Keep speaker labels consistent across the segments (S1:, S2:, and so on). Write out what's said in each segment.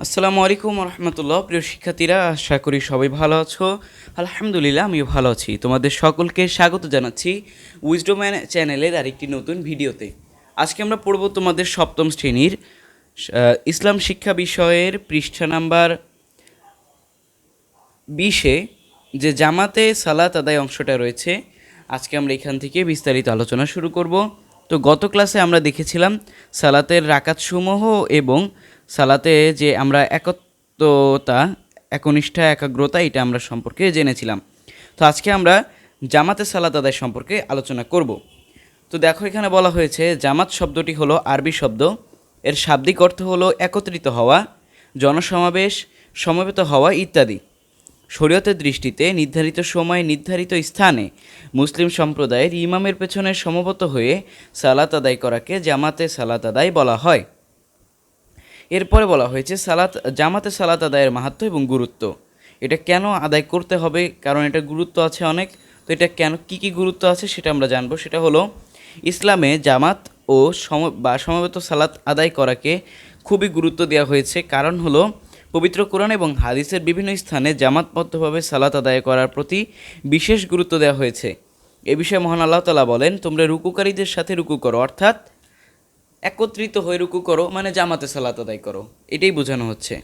S1: আসসালামু আলাইকুম রহমতুল্লাহ প্রিয় শিক্ষার্থীরা, আশা করি সবাই ভালো আছো। আলহামদুলিল্লাহ, আমিও ভালো আছি। তোমাদের সকলকে স্বাগত জানাচ্ছি উইজডো ম্যান চ্যানেলের আরেকটি নতুন ভিডিওতে। আজকে আমরা পড়ব তোমাদের সপ্তম শ্রেণির ইসলাম শিক্ষা বিষয়ের পৃষ্ঠা নাম্বার বিশে, যে জামাতে সালাত আদায় অংশটা রয়েছে। আজকে আমরা এখান থেকে বিস্তারিত আলোচনা শুরু করব। তো গত ক্লাসে আমরা দেখেছিলাম সালাতের রাকাতসমূহ এবং সালাতে যে আমরা একত্বতা একনিষ্ঠা, একাগ্রতা, এটা আমরা সম্পর্কে জেনেছিলাম। তো আজকে আমরা জামাতে সালাত আদায় সম্পর্কে আলোচনা করব। তো দেখো এখানে বলা হয়েছে, জামাত শব্দটি হলো আরবি শব্দ। এর শাব্দিক অর্থ হলো একত্রিত হওয়া, জনসমাবেশ, সমবেত হওয়া ইত্যাদি। শরীয়তের দৃষ্টিতে নির্ধারিত সময়ে নির্ধারিত স্থানে মুসলিম সম্প্রদায়ের ইমামের পেছনে সমবত হয়ে সালাত আদায় করাকে জামাতে সালাত আদায় বলা হয়। এরপরে বলা হয়েছে, সালাত, জামাতে সালাত আদায়ের মাহাত্ম এবং গুরুত্ব। এটা কেন আদায় করতে হবে? কারণ এটা গুরুত্ব আছে অনেক। তো এটা কেন, কি কি গুরুত্ব আছে সেটা আমরা জানব। সেটা হলো, ইসলামে জামাত ও সম, বা সমবেত সালাত আদায় করাকে খুবই গুরুত্ব দেওয়া হয়েছে। কারণ হলো, পবিত্র কোরআন এবং হাদিসের বিভিন্ন স্থানে জামাতবদ্ধভাবে সালাত আদায় করার প্রতি বিশেষ গুরুত্ব দেওয়া হয়েছে। এ বিষয়ে মহান আল্লাহ তালা বলেন, তোমরা রুকুকারীদের সাথে রুকু করো। অর্থাৎ একত্রিত হয়ে রুকু করো মানে জামাতে সালাত আদায় করো। এটাই বোঝানো হচ্ছে।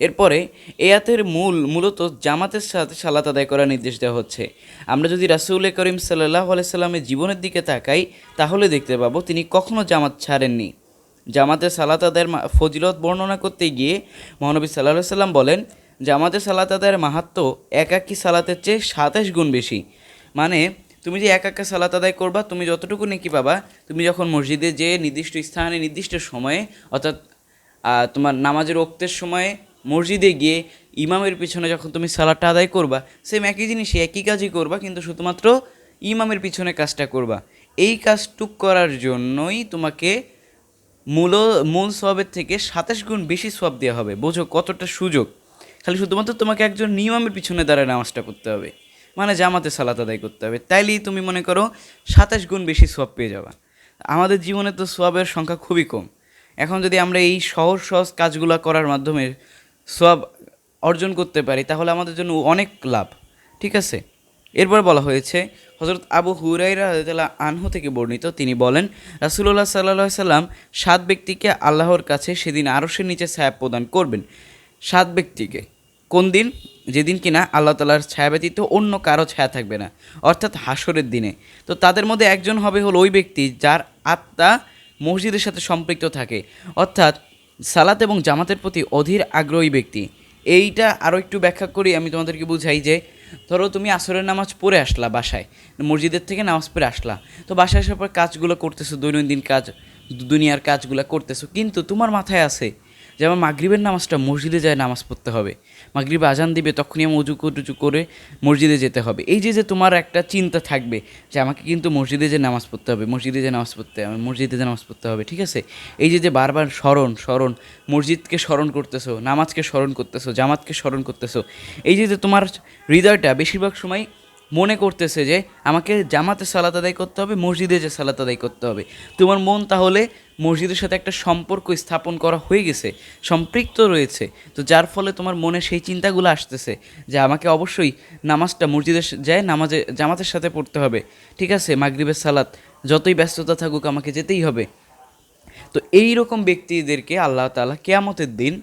S1: এরপরে, এয়াতের মূল, মূলত জামাতের সাথে সালাত আদায় করার নির্দেশ দেওয়া হচ্ছে। আমরা যদি রাসুল করিম সাল্লাহ আলাইসাল্লামের জীবনের দিকে তাকাই, তাহলে দেখতে পাবো তিনি কখনো জামাত ছাড়েননি। জামাতে সালাত আদায়ের ফজিলত বর্ণনা করতে গিয়ে মহানবী সাল্লাহ সাল্লাম বলেন, জামাতে সালাত আদায়ের মাহাত্ম একাকী সালাতের চেয়ে সাতাশ গুণ বেশি। মানে তুমি যে একা একা সালাত আদায় করবা, তুমি যতটুকু নেকি পাবা, তুমি যখন মসজিদে যে নির্দিষ্ট স্থানে, নির্দিষ্ট সময়ে, অর্থাৎ তোমার নামাজের ওক্তের সময়ে মসজিদে গিয়ে ইমামের পিছনে যখন তুমি সালাদটা আদায় করবা সেম একই জিনিস একই কাজই করবা, কিন্তু শুধুমাত্র ইমামের পিছনে কাজটা করবা। এই কাজটুক করার জন্যই তোমাকে মূল মূল সবের থেকে সাতাশ গুণ বেশি সব দেওয়া হবে। বোঝো কতটা সুযোগ। খালি শুধুমাত্র তোমাকে একজন নিয়মের পিছনে দাঁড়ায় নামাজটা করতে হবে। মানে জামাতে সালাত আদায় করতে হবে। তাইলেই তুমি মনে করো সাতাশ গুণ বেশি সোয়াব পেয়ে যাবা। আমাদের জীবনে তো সোয়াবের সংখ্যা খুবই কম। এখন যদি আমরা এই সহজ সহজ কাজগুলো করার মাধ্যমে সোয়াব অর্জন করতে পারি, তাহলে আমাদের জন্য অনেক লাভ। ঠিক আছে? এরপর বলা হয়েছে হজরত আবু হুরাইরা রাদিয়াল্লাহু আনহু থেকে বর্ণিত, তিনি বলেন, রাসূলুল্লাহ সাল্লাল্লাহু আলাইহি সাল্লাম সাত ব্যক্তিকে আল্লাহর কাছে সেদিন আরশের নিচে ছায়া প্রদান করবেন। সাত ব্যক্তিকে। কোন দিন? যেদিন কিনা আল্লাহ তালার ছায়া ব্যতীত অন্য কারও ছায়া থাকবে না। অর্থাৎ হাসরের দিনে। তো তাদের মধ্যে একজন হবে হলো ওই ব্যক্তি যার আত্মা মসজিদের সাথে সম্পৃক্ত থাকে। অর্থাৎ সালাত এবং জামাতের প্রতি অধীর আগ্রহী ব্যক্তি। এইটা আরও একটু ব্যাখ্যা করি, আমি তোমাদেরকে বুঝাই যে, ধরো তুমি আসরের নামাজ পড়ে আসলা বাসায়, মসজিদের থেকে নামাজ পড়ে আসলা। তো বাসায় আসার পর কাজগুলো করতেছো, দৈনন্দিন কাজ, দুনিয়ার কাজগুলো করতেছো। কিন্তু তোমার মাথায় আছে যে আমার মাগরিবের নামাজটা মসজিদে যায় নামাজ পড়তে হবে। মাগরিবে আজান দিবে তখনই আমি উজু টুজু করে মসজিদে যেতে হবে। এই যে যে তোমার একটা চিন্তা থাকবে যে আমাকে কিন্তু মসজিদে যে নামাজ পড়তে হবে, মসজিদে যে নামাজ পড়তে হবে, মসজিদে যে নামাজ পড়তে হবে, ঠিক আছে? এই যে যে বারবার স্মরণ স্মরণ, মসজিদকে স্মরণ করতেছো, নামাজকে স্মরণ করতেছো, জামাতকে স্মরণ করতেছো, এই যে যে তোমার হৃদয়টা বেশিরভাগ সময় মনে করতেছে যে আমাকে জামাতে সালাত আদায় করতে হবে, মসজিদে যে সালাত আদায় করতে হবে। তোমার মন তাহলে মসজিদের সাথে একটা সম্পর্ক স্থাপন করা হয়ে গেছে, সম্পৃক্ত রয়েছে। তো যার ফলে তোমার মনে সেই চিন্তাগুলো আসতেছে যে আমাকে অবশ্যই নামাজটা মসজিদে যায় নামাজে, জামাতের সাথে পড়তে হবে। ঠিক আছে, মাগরিবের সালাত, যতই ব্যস্ততা থাকুক আমাকে যেতেই হবে। তো এই রকম ব্যক্তিদেরকে আল্লাহ তাআলা কেয়ামতের দিন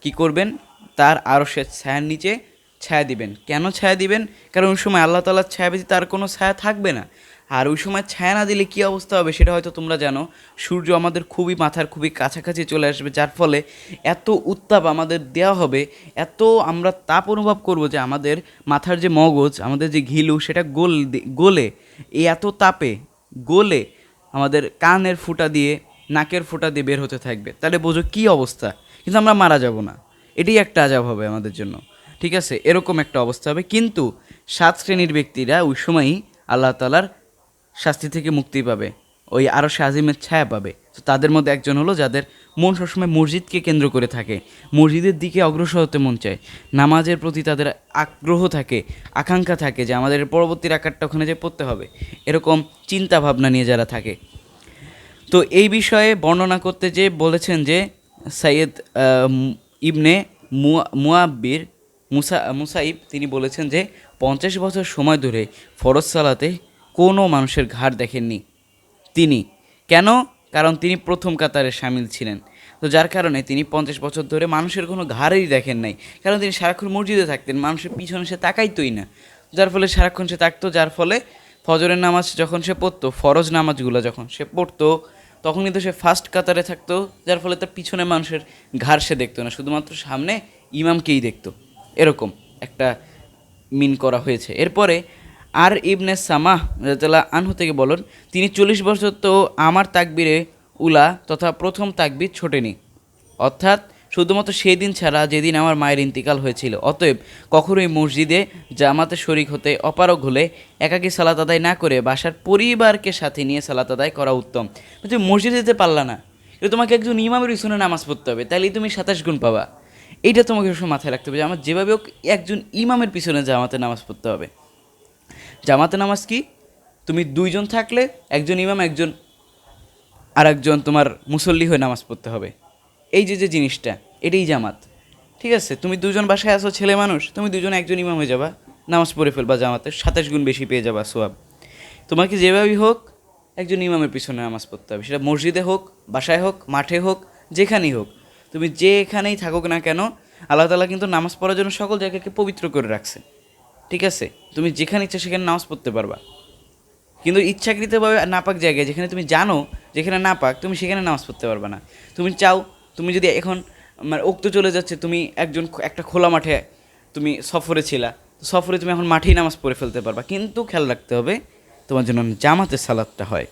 S1: কি করবেন? তার আরও সে ছায়ার নিচে ছায়া দিবেন। কেন ছায়া দিবেন? কারণ ওই সময় আল্লাহ তালার ছায়া ব্যতীত তার কোনো ছায়া থাকবে না। আর ওই সময় ছায়া না দিলে কী অবস্থা হবে সেটা হয়তো তোমরা জানো। সূর্য আমাদের খুবই মাথার খুবই কাছাকাছি চলে আসবে, যার ফলে এত উত্তাপ আমাদের দেওয়া হবে, এত আমরা তাপ অনুভব করব যে আমাদের মাথার যে মগজ, আমাদের যে ঘিলু, সেটা গোল গোলে, এই এত তাপে গোলে আমাদের কানের ফুটা দিয়ে, নাকের ফুটা দিয়ে বের হতে থাকবে। তাহলে বোঝো কী অবস্থা? কিন্তু আমরা মারা যাব না। এটাই একটা আজাব হবে আমাদের জন্য। ঠিক আছে, এরকম একটা অবস্থা হবে। কিন্তু সাত শ্রেণির ব্যক্তিরা ওই সময়ই আল্লাহ তালার শাস্তি থেকে মুক্তি পাবে, ওই আরও আজিমের ছায়া পাবে। তো তাদের মধ্যে একজন হলো যাদের মন সবসময় মসজিদকে কেন্দ্র করে থাকে, মসজিদের দিকে অগ্রসর হতে মন চায়। নামাজের প্রতি তাদের আগ্রহ থাকে, আকাঙ্ক্ষা থাকে যে আমাদের পরবর্তী আকারটা ওখানে যে পড়তে হবে, এরকম চিন্তা ভাবনা নিয়ে যারা থাকে। তো এই বিষয়ে বর্ণনা করতে যে বলেছেন যে সৈয়দ ইবনে মুয়া- মুয়াব্বির মুসা, মুসাইব তিনি বলেছেন যে, পঞ্চাশ বছর সময় ধরে ফরজ সালাতে কোনো মানুষের ঘাড় দেখেননি তিনি। কেন? কারণ তিনি প্রথম কাতারে সামিল ছিলেন। তো যার কারণে তিনি পঞ্চাশ বছর ধরে মানুষের কোনো ঘাড়েই দেখেন নাই। কারণ তিনি সারাক্ষণ মসজিদে থাকতেন, মানুষের পিছনে সে তাকাইতোই না। যার ফলে সারাক্ষণ সে থাকতো, যার ফলে ফজরের নামাজ যখন সে পড়তো, ফরজ নামাজগুলো যখন সে পড়তো, তখন কিন্তু সে ফার্স্ট কাতারে থাকতো, যার ফলে তার পিছনে মানুষের ঘাড় সে দেখতো না। শুধুমাত্র সামনে ইমামকেই দেখতো। এরকম একটা মিন করা হয়েছে। এরপরে আর ইবনে সামাহ রাজাল্লাহ আনহু থেকে বলেন, তিনি চল্লিশ বছর তো আমার তাকবিরে উলা তথা প্রথম তাকবির ছোটেনি। অর্থাৎ শুধুমাত্র সেই দিন ছাড়া যেদিন আমার মায়ের ইন্তিকাল হয়েছিল। অতএব কখনোই মসজিদে জামাতে শরিক হতে অপারগ হলে একাকী সালাত আদায় না করে বাসার পরিবারকে সাথে নিয়ে সালাত আদায় করা উত্তম। তুমি মসজিদে যেতে পারলা না। কিন্তু তোমাকে একজন ইমামের পিছনে নামাজ পড়তে হবে তাহলেই তুমি সাতাশ গুণ পাবা। এইটা তোমাকে সবসময় মাথায় রাখতে হবে যে আমার যেভাবে হোক একজন ইমামের পিছনে জামাতে নামাজ পড়তে হবে। জামাতে নামাজ কি? তুমি দুইজন থাকলে একজন ইমাম, একজন আর একজন তোমার মুসল্লি হয়ে নামাজ পড়তে হবে। এই যে যে জিনিসটা, এটাই জামাত। ঠিক আছে? তুমি দুজন বাসায় আসো ছেলে মানুষ, তুমি দুজন একজন ইমাম হয়ে যাবা, নামাজ পড়ে ফেলবা জামাতে, সাতাশ গুণ বেশি পেয়ে যাবা সোয়াব। তোমাকে যেভাবেই হোক একজন ইমামের পিছনে নামাজ পড়তে হবে। সেটা মসজিদে হোক, বাসায় হোক, মাঠে হোক, যেখানেই হোক। তুমি যেখানেই থাকুক না কেন, আল্লাহ তালা কিন্তু নামাজ পড়ার জন্য সকল জায়গাকে পবিত্র করে রাখছে। ঠিক আছে? তুমি যেখানে ইচ্ছা সেখানে নামাজ পড়তে পারবা। কিন্তু ইচ্ছাকৃতভাবে নাপাক জায়গায়, যেখানে তুমি জানো যেখানে নাপাক, তুমি সেখানে নামাজ পড়তে পারবে না। তুমি চাও, তুমি যদি এখন মানে উক্ত চলে যাচ্ছে, তুমি একজন একটা খোলা মাঠে তুমি সফরে ছিলা সফরে তুমি এখন মাঠেই নামাজ পড়ে ফেলতে পারবা। কিন্তু খেয়াল রাখতে হবে, তোমার জন্য জামাতের সালাদটা হয়।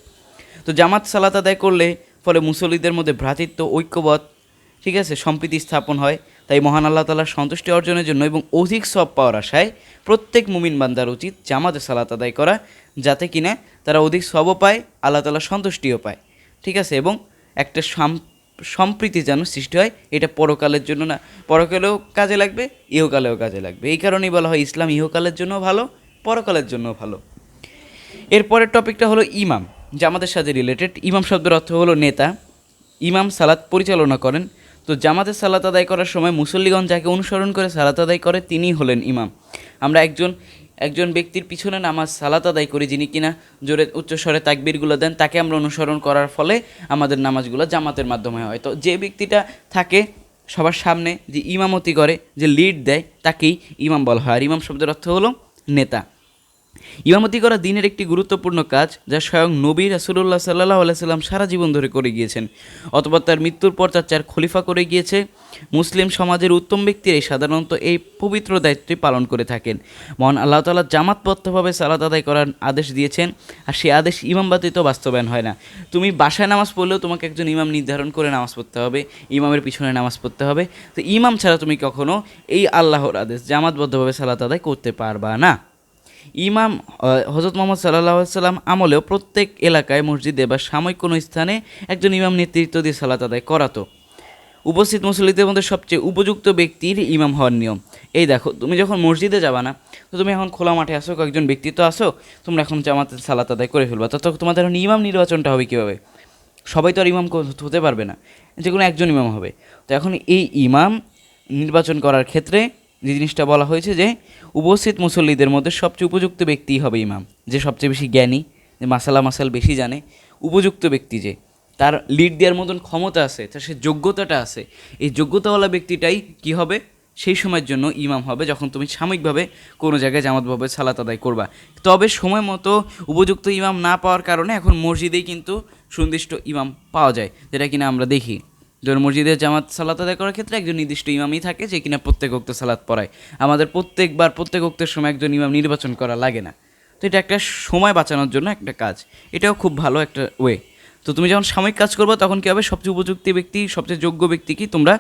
S1: তো জামাত সালাত আদায় করলে ফলে মুসল্লিদের মধ্যে ভ্রাতৃত্ব ঐক্যবদ্ধ ঠিক আছে, সম্প্রীতি স্থাপন হয়। তাই মহান আল্লাহ তালার সন্তুষ্টি অর্জনের জন্য এবং অধিক সব পাওয়ার আশায় প্রত্যেক মুমিন বান্দার উচিত জামাতে সালাত আদায় করা, যাতে কিনা তারা অধিক সবও পায়, আল্লাহ তালার সন্তুষ্টিও পায়। ঠিক আছে, এবং একটা সাম- সম্প্রীতি যেন সৃষ্টি হয়, এটা পরকালের জন্য না, পরকালেও কাজে লাগবে, ইহকালেও কাজে লাগবে। এই কারণেই বলা হয় ইসলাম ইহকালের জন্য ভালো, পরকালের জন্য ভালো। এরপরের টপিকটা হলো ইমাম। জামাতের সাথে রিলেটেড ইমাম শব্দের অর্থ হলো নেতা। ইমাম সালাত পরিচালনা করেন। তো জামাতের সালাত আদায় করার সময় মুসল্লিগণ যাকে অনুসরণ করে সালাত আদায় করে তিনিই হলেন ইমাম। আমরা একজন একজন ব্যক্তির পিছনে নামাজ সালাত আদায় করি যিনি কিনা জোরে উচ্চস্বরে তাকবিরগুলো দেন, তাকে আমরা অনুসরণ করার ফলে আমাদের নামাজগুলো জামাতের মাধ্যমে হয়। তো যে ব্যক্তিটা থাকে সবার সামনে যে ইমামতি করে, যে লিড দেয়, তাকেই ইমাম বলা হয়। আর ইমাম শব্দের অর্থ হলো নেতা। ইমামতি করা দিনের একটি গুরুত্বপূর্ণ কাজ, যা স্বয়ং নবী রাসুল্লাহ সাল্লাহ আলাইসাল্লাম সারা জীবন ধরে করে গিয়েছেন। অতপর তার মৃত্যুর পর তার চার খলিফা করে গিয়েছে। মুসলিম সমাজের উত্তম ব্যক্তিরাই সাধারণত এই পবিত্র দায়িত্বটি পালন করে থাকেন। মহান আল্লাহ তালা জামাতবদ্ধভাবে সালাত আদায় করার আদেশ দিয়েছেন, আর সেই আদেশ ইমাম ব্যতীত বাস্তবায়ন হয় না। তুমি বাসায় নামাজ পড়লেও তোমাকে একজন ইমাম নির্ধারণ করে নামাজ পড়তে হবে, ইমামের পিছনে নামাজ পড়তে হবে। তো ইমাম ছাড়া তুমি কখনো এই আল্লাহর আদেশ জামাতবদ্ধভাবে সালাত আদায় করতে পারবা না। ইমাম হজরত মোহাম্মদ সাল্লাহ সাল্লাম আমলেও প্রত্যেক এলাকায় মসজিদে বা সাময়িক কোনো স্থানে একজন ইমাম নেতৃত্ব দিয়ে সালাত আদায় করাতো। উপস্থিত মুসল্লিদের মধ্যে সবচেয়ে উপযুক্ত ব্যক্তির ইমাম হওয়ার নিয়ম। এই দেখো, তুমি যখন মসজিদে যাবা না, তো তুমি এখন খোলা মাঠে আসো, কয়েকজন ব্যক্তি তো আসো, তোমরা এখন জামাতের সালাত আদায় করে ফেলবা। তত তোমাদের এখন ইমাম নির্বাচনটা হবে কীভাবে? সবাই তো আর ইমাম হতে পারবে না। যে কোনো একজন ইমাম হবে। তো এখন এই ইমাম নির্বাচন করার ক্ষেত্রে যে জিনিসটা বলা হয়েছে যে উপস্থিত মুসল্লিদের মধ্যে সবচেয়ে উপযুক্ত ব্যক্তিই হবে ইমাম, যে সবচেয়ে বেশি জ্ঞানী, যে মাসালা মাসাল বেশি জানে, উপযুক্ত ব্যক্তি যে। তার লিড দেওয়ার মতন ক্ষমতা আছে, তার সে যোগ্যতাটা আছে। এই যোগ্যতাওয়ালা ব্যক্তিটাই কি হবে? সেই সময়ের জন্য ইমাম হবে, যখন তুমি সাময়িকভাবে কোনো জায়গায় জামাতভাবে সালাত আদায় করবা। তবে সময় মতো উপযুক্ত ইমাম না পাওয়ার কারণে এখন মসজিদেই কিন্তু সুনির্দিষ্ট ইমাম পাওয়া যায়, যেটা কিনা আমরা দেখি। যেমন মসজিদে জামাত সালাত আদায় করার ক্ষেত্রে একজন নির্দিষ্ট ইমামই থাকে যে কিনা প্রত্যেক অক্ত সালাত পড়ায়। আমাদের প্রত্যেকবার, প্রত্যেক অক্তের সময় একজন ইমাম নির্বাচন করা লাগে না। তো এটা একটা সময় বাঁচানোর জন্য একটা কাজ। এটাও খুব ভালো একটা ওয়ে তো তুমি যখন সাময়িক কাজ করবা, তখন কী হবে? সবচেয়ে উপযুক্ত ব্যক্তি, সবচেয়ে যোগ্য ব্যক্তি কি তোমরা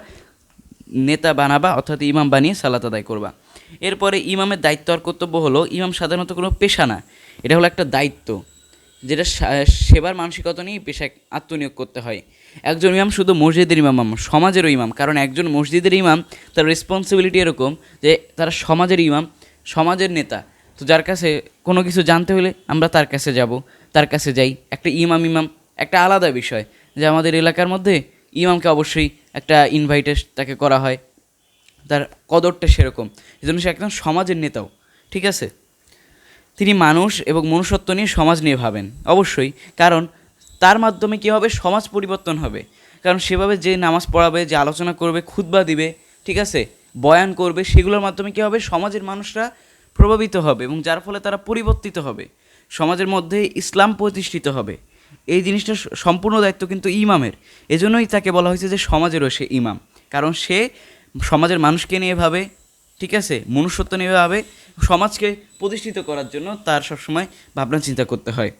S1: নেতা বানাবা, অর্থাৎ ইমাম বানিয়ে সালাত আদায় করবা। এরপরে ইমামের দায়িত্ব আর কর্তব্য হলো, ইমাম সাধারণত কোনো পেশা না। এটা হলো একটা দায়িত্ব। যেটা সেবার মানসিকতা নিয়ে পেশায় আত্মনিয়োগ করতে হয়। একজন ইমাম শুধু মসজিদের ইমাম সমাজেরও ইমাম। কারণ একজন মসজিদের ইমাম, তার রেসপন্সিবিলিটি এরকম যে তারা সমাজের ইমাম, সমাজের নেতা। তো যার কাছে কোনো কিছু জানতে হলে আমরা তার কাছে যাব, তার কাছে যাই। একটা ইমাম ইমাম, একটা আলাদা বিষয় যে আমাদের এলাকার মধ্যে ইমামকে অবশ্যই একটা ইনভাইটেস তাকে করা হয়। তার কদরটা সেরকম। এজন্য সে একদম সমাজের নেতাও। ঠিক আছে? তিনি মানুষ এবং মনুষ্যত্ব নিয়ে সমাজ নিয়ে ভাবেন। অবশ্যই, কারণ তার মাধ্যমে কী হবে? সমাজ পরিবর্তন হবে। কারণ সেভাবে যে নামাজ পড়াবে, যে আলোচনা করবে, খুতবা দিবে, ঠিক আছে? বয়ান করবে, সেগুলোর মাধ্যমে কী হবে? সমাজের মানুষরা প্রভাবিত হবে এবং যার ফলে তারা পরিবর্তিত হবে। সমাজের মধ্যে ইসলাম প্রতিষ্ঠিত হবে। এই জিনিসটা সম্পূর্ণ দায়িত্ব কিন্তু ইমামের। এজন্যই তাকে বলা হয়েছে যে সমাজেরও সে ইমাম। কারণ সে সমাজের মানুষকে নিয়ে ভাবে ঠিক আছে? মনুষ্যত্ব নিয়েভাবে সমাজকে প্রতিষ্ঠিত করার জন্য তার সবসময় ভাবনা চিন্তা করতে হয়।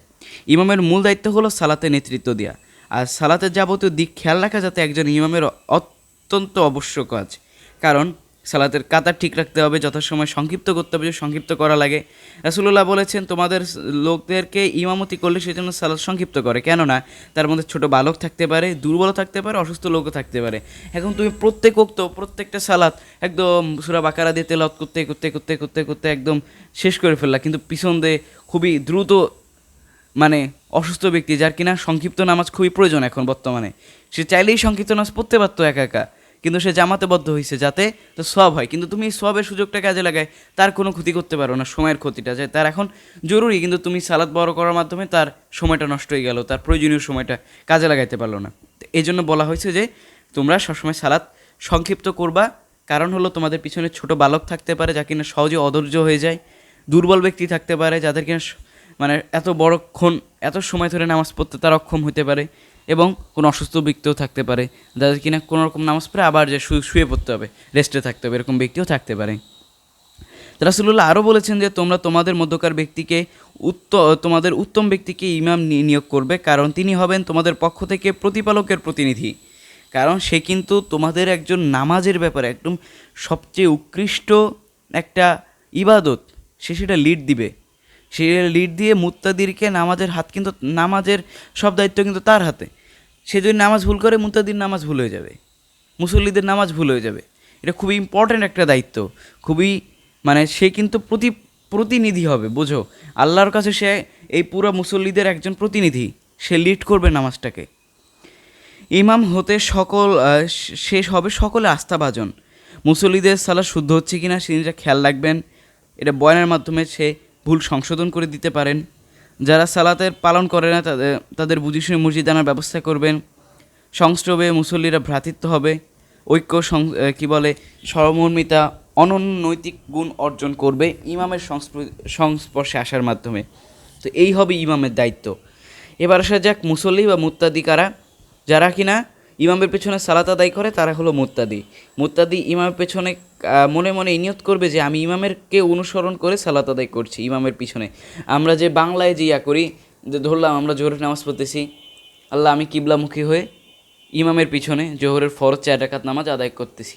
S1: ইমামের মূল দায়িত্ব হলো সালাতে নেতৃত্ব দেওয়া আর সালাতের যাবতীয় দিক খেয়াল রাখা যাতে একজন ইমামের অত্যন্ত অবশ্য কাজ। কারণ সালাতের কাতার ঠিক রাখতে হবে, যথাসময় সংক্ষিপ্ত করতে হবে সংক্ষিপ্ত করা লাগে। রাসুল্লাহ বলেছেন, তোমাদের লোকদেরকে ইমামতি করলে সেই জন্য সালাদ সংক্ষিপ্ত করে। কেননা, তার মধ্যে ছোট বালক থাকতে পারে, দুর্বল থাকতে পারে, অসুস্থ লোকও থাকতে পারে। এখন তুমি প্রত্যেক উক্ত, প্রত্যেকটা সালাত একদম সুরা বাকারা দিয়ে তেলত করতে করতে করতে করতে করতে একদম শেষ করে ফেললা। কিন্তু পিছন দিয়ে খুবই দ্রুত মানে অসুস্থ ব্যক্তি, যার কিনা সংক্ষিপ্ত নামাজ খুবই প্রয়োজন এখন বর্তমানে। সে চাইলেই সংক্ষিপ্ত নামাজ পড়তে পারতো একা একা। কিন্তু সে জামাতেবদ্ধ হয়েছে যাতে তো সব হয়। কিন্তু তুমি সবের সুযোগটা কাজে লাগায়, তার কোনো ক্ষতি করতে পারো না, সময়ের ক্ষতিটা। যে তার এখন জরুরি, কিন্তু তুমি সালাদ বড় করার মাধ্যমে তার সময়টা নষ্ট হয়ে গেল, তার প্রয়োজনীয় সময়টা কাজে লাগাইতে পারল না। এই জন্য বলা হয়েছে যে, তোমরা সবসময় সালাদ সংক্ষিপ্ত করবা। কারণ হলো তোমাদের পিছনে ছোট বালক থাকতে পারে, যা কিনা সহজে অধৈর্য হয়ে যায়। দুর্বল ব্যক্তি থাকতে পারে, যাদের কিনা মানে এত বড়ক্ষণ এত সময় ধরে নামাজ পড়তে তার অক্ষম হতে পারে। এবং কোনো অসুস্থ ব্যক্তিও থাকতে পারে। যাদের কিনা কোনো রকম নামাজ পড়ে আবার যে শুয়ে পড়তে হবে রেস্টে থাকতে হবে, এরকম ব্যক্তিও থাকতে পারে। রাসুল্লাহ আরও বলেছেন যে, তোমরা তোমাদের মধ্যকার ব্যক্তিকে উত্ত, তোমাদের উত্তম ব্যক্তিকে ইমাম নিয়োগ করবে, কারণ তিনি হবেন তোমাদের পক্ষ থেকে প্রতিপালকের প্রতিনিধি। কারণ সে কিন্তু তোমাদের একজন নামাজের ব্যাপারে একদম সবচেয়ে উৎকৃষ্ট একটা ইবাদত, সে সেটা লিড দিবে। সে লিড দিয়ে মুত্তাদিরকে নামাজের হাত কিন্তু, নামাজের সব দায়িত্ব কিন্তু তার হাতে। সে যদি নামাজ ভুল করে, মুত্তাদির নামাজ ভুল হয়ে যাবে। মুসল্লিদের নামাজ ভুল হয়ে যাবে। এটা খুবই ইম্পর্ট্যান্ট একটা দায়িত্ব। খুবই মানে সে কিন্তু প্রতি, প্রতিনিধি হবে, বোঝো? আল্লাহর কাছে সে এই পুরো মুসল্লিদের একজন প্রতিনিধি। সে লিড করবে নামাজটাকে। ইমাম হতে সকল শেষ হবে সকলে আস্থাভাজন। মুসল্লিদের সালা শুদ্ধ হচ্ছে কিনা সে নিজে খেয়াল রাখবেন। এটা বয়ানের মাধ্যমে সে ভুল সংশোধন করে দিতে পারেন। যারা সালাতের পালন করে না, তাদের তাদের বুঝি শুনে মসজিদ আনার ব্যবস্থা করবেন। সংস্রবে মুসল্লিরা ভ্রাতৃত্ব হবে। ঐক্য কি বলে সহমর্মিতা অনন্য নৈতিক গুণ অর্জন করবে ইমামের সংস্পৃ- সংস্পর্শে আসার মাধ্যমে। তো এই হবে ইমামের দায়িত্ব। এবার আসা যাক মুসল্লি বা মুত্তাদি কারা। যারা কিনা ইমামের পেছনে সালাত আদায় করে, তারা হলো মুত্তাদি। মুত্তাদি ইমামের পেছনে মনে মনে নিয়ত করবে যে আমি ইমামেরকে অনুসরণ করে সালাত আদায় করছি ইমামের পিছনে। আমরা যে বাংলায় যে ইয়া করি, যে ধরলাম আমরা জোহরের নামাজ পড়তেছি, আল্লাহ আমি কিবলামুখী হয়ে ইমামের পিছনে জোহরের ফরজ চার রাকাত নামাজ আদায় করতেছি।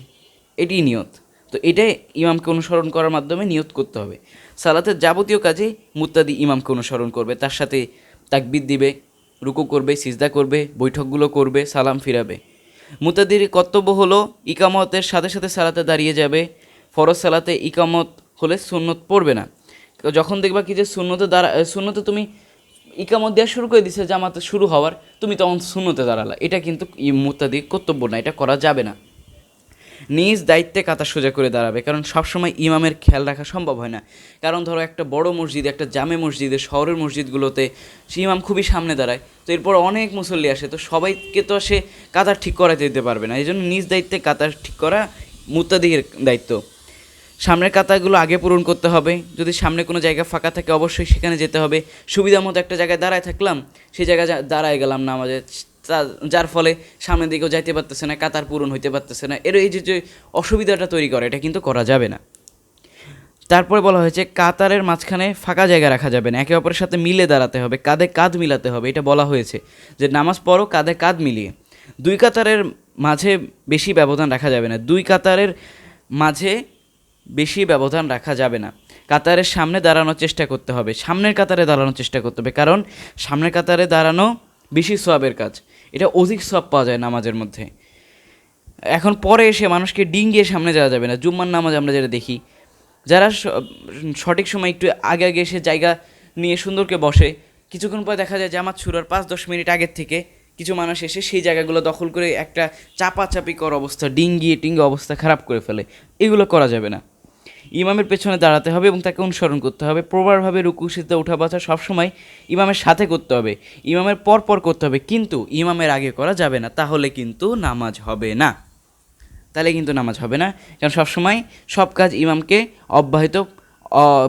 S1: এটিই নিয়ত তো এটাই ইমামকে অনুসরণ করার মাধ্যমে নিয়ত করতে হবে। সালাতের যাবতীয় কাজে মুত্তাদি ইমামকে অনুসরণ করবে, তার সাথে তাকবিদ দিবে, রুকু করবে, সিজদা করবে, বৈঠকগুলো করবে, সালাম ফিরাবে। মুতাদির কর্তব্য হলো ইকামতের সাথে সাথে সালাতে দাঁড়িয়ে যাবে। ফরজ সালাতে ইকামত হলে সুন্নত পড়বে না। যখন দেখবা কি যে শূন্যতে দাঁড়া শূন্যতে তুমি ইকামত দেওয়া শুরু করে দিছে, জামাতে শুরু হওয়ার, তুমি তখন শূন্যতে দাঁড়ালা। এটা কিন্তু মুতাদির কর্তব্য না, এটা করা যাবে না। নিজ দায়িত্বে কাতার সোজা করে দাঁড়াবে। কারণ সবসময় ইমামের খেয়াল রাখা সম্ভব হয় না। কারণ ধরো একটা বড় মসজিদ, একটা জামে মসজিদে শহরের মসজিদগুলোতে সে ইমাম খুবই সামনে দাঁড়ায়। তো এরপর অনেক মুসল্লি আসে, তো সবাইকে তো সে কাতার ঠিক করাতে দিতে পারবে না। এই জন্য নিজ দায়িত্বে কাতার ঠিক করা মুতাদির দায়িত্ব। সামনের কাতারগুলো আগে পূরণ করতে হবে। যদি সামনে কোনো জায়গা ফাঁকা থাকে, অবশ্যই সেখানে যেতে হবে। সুবিধা মতো একটা জায়গায় দাঁড়ায় থাকলাম সেই জায়গায় দাঁড়ায় গেলাম না আমাদের যার ফলে সামনের দিকেও যাইতে পারতেছে না, কাতার পূরণ হইতে পারতেছে না। এর এই যে যে অসুবিধাটা তৈরি করে, এটা কিন্তু করা যাবে না। তারপরে বলা হয়েছে, কাতারের মাঝখানে ফাঁকা জায়গা রাখা যাবে না, একে অপরের সাথে মিলে দাঁড়াতে হবে, কাঁধে কাঁধ মিলাতে হবে, এটা বলা হয়েছে যে নামাজ পড়ো, কাঁধে কাঁধ মিলিয়ে। দুই কাতারের মাঝে বেশি ব্যবধান রাখা যাবে না, দুই কাতারের মাঝে বেশি ব্যবধান রাখা যাবে না। কাতারের সামনে দাঁড়ানোর চেষ্টা করতে হবে, সামনের কাতারে দাঁড়ানোর চেষ্টা করতে হবে, কারণ সামনের কাতারে দাঁড়ানো বেশি সোয়াবের কাজ। এটা অধিক সোয়াব পাওয়া যায় নামাজের মধ্যে। এখন পরে এসে মানুষকে ডিঙ্গিয়ে সামনে যাওয়া যাবে না। জুম্মার নামাজ আমরা যেটা দেখি, যারা সঠিক সময় একটু আগে আগে এসে জায়গা নিয়ে সুন্দরকে বসে, কিছুক্ষণ পরে দেখা যায় জামাত শুরুর পাঁচ দশ মিনিট আগের থেকে কিছু মানুষ এসে সেই জায়গাগুলো দখল করে একটা চাপাচাপি কর অবস্থা, ডিঙ্গিয়ে টিঙ্গি অবস্থা খারাপ করে ফেলে। এগুলো করা যাবে না। ইমামের পেছনে দাঁড়াতে হবে এবং তাকে অনুসরণ করতে হবে। প্রবারভাবে রুকু সিদ্ধা উঠা বাছা সবসময় ইমামের সাথে করতে হবে। ইমামের পর পর করতে হবে। কিন্তু ইমামের আগে করা যাবে না। তাহলে কিন্তু নামাজ হবে না। তাহলে কিন্তু নামাজ হবে না। কারণ সবসময় সব কাজ ইমামকে অব্যাহত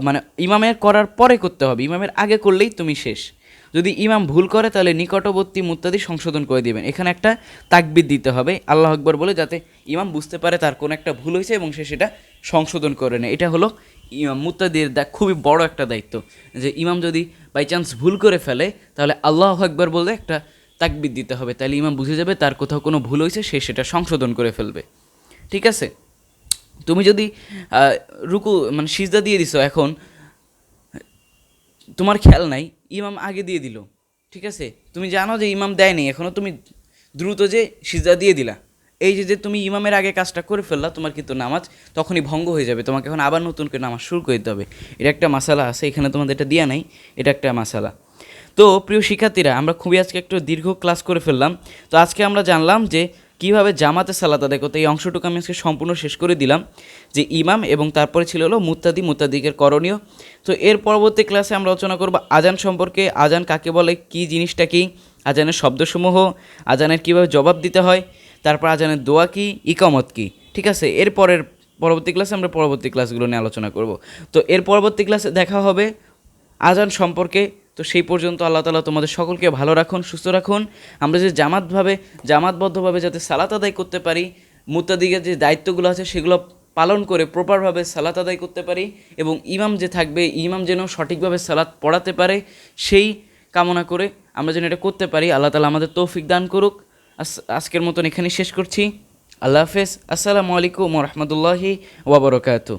S1: মানে ইমামের করার পরে করতে হবে। ইমামের আগে করলেই তুমি শেষ। যদি ইমাম ভুল করে, তাহলে নিকটবর্তী মুত্তাদি সংশোধন করে দিবেন। এখানে একটা তাকবিদ দিতে হবে। আল্লাহ আকবর বলে, যাতে ইমাম বুঝতে পারে তার কোনো একটা ভুল হয়েছে এবং সে সেটা সংশোধন করে নেয়। এটা হলো ইমাম মুত্তাদির দা, খুবই বড় একটা দায়িত্ব যে ইমাম যদি বাই চান্স ভুল করে ফেলে, তাহলে আল্লাহ আকবর বলে একটা তাকবিদ দিতে হবে। তাহলে ইমাম বুঝে যাবে তার কোথাও কোনো ভুল হয়েছে, সে সেটা সংশোধন করে ফেলবে। ঠিক আছে? তুমি যদি রুকু মানে সিজদা দিয়ে দিছো এখন, তোমার খেয়াল নাই, ইমাম আগে দিয়ে দিল। ঠিক আছে? তুমি জানো যে ইমাম দেয়নি এখনও তুমি দ্রুত যে সিজদা দিয়ে দিলা। এই যে যে তুমি ইমামের আগে কাজটা করে ফেললা, তোমার কিন্তু নামাজ তখনই ভঙ্গ হয়ে যাবে। তোমাকে এখন আবার নতুন করে নামাজ শুরু করে দিতে হবে। এটা একটা মাসালা আছে, এখানে তোমাদের এটা দেওয়া নাই, এটা একটা মাসালা। তো, প্রিয় শিক্ষার্থীরা, আমরা খুবই আজকে একটু দীর্ঘ ক্লাস করে ফেললাম। তো আজকে আমরা জানলাম যে, কীভাবে জামাতে সালাত আদায় করতে এই অংশটুকু আমি আজকে সম্পূর্ণ শেষ করে দিলাম, যে ইমাম এবং তারপরে ছিল হলো মুত্তাদি, মুত্তাদিকের করণীয়। তো এর পরবর্তী ক্লাসে আমরা আলোচনা করব আজান সম্পর্কে। আজান কাকে বলে, কি জিনিসটা কি? আজানের শব্দসমূহ আজানের কীভাবে জবাব দিতে হয়? তারপর আজানের দোয়া কি, ইকামত কি? ঠিক আছে এরপরের পরবর্তী ক্লাসে আমরা পরবর্তী ক্লাসগুলো নিয়ে আলোচনা করব। তো এর পরবর্তী ক্লাসে দেখা হবে আজান সম্পর্কে। তো সেই পর্যন্ত আল্লাহ তালা তোমাদের সকলকে ভালো রাখুন, সুস্থ রাখুন। আমরা যে জামাতভাবে, জামাতবদ্ধভাবে যাতে সালাত আদায় করতে পারি মুত্তাদিকের যে দায়িত্বগুলো আছে সেগুলো পালন করে প্রপারভাবে সালাত আদায় করতে পারি এবং ইমাম যে থাকবে, ইমাম যেন সঠিকভাবে সালাত পড়াতে পারে, সেই কামনা করে আমরা যেন এটা করতে পারি। আল্লাহ তালা আমাদের তৌফিক দান করুক। আজকের মতন এখানে শেষ করছি। আল্লাহ হাফেজ। আসসালামু আলাইকুম রহমতুল্লাহি ওবরকাতু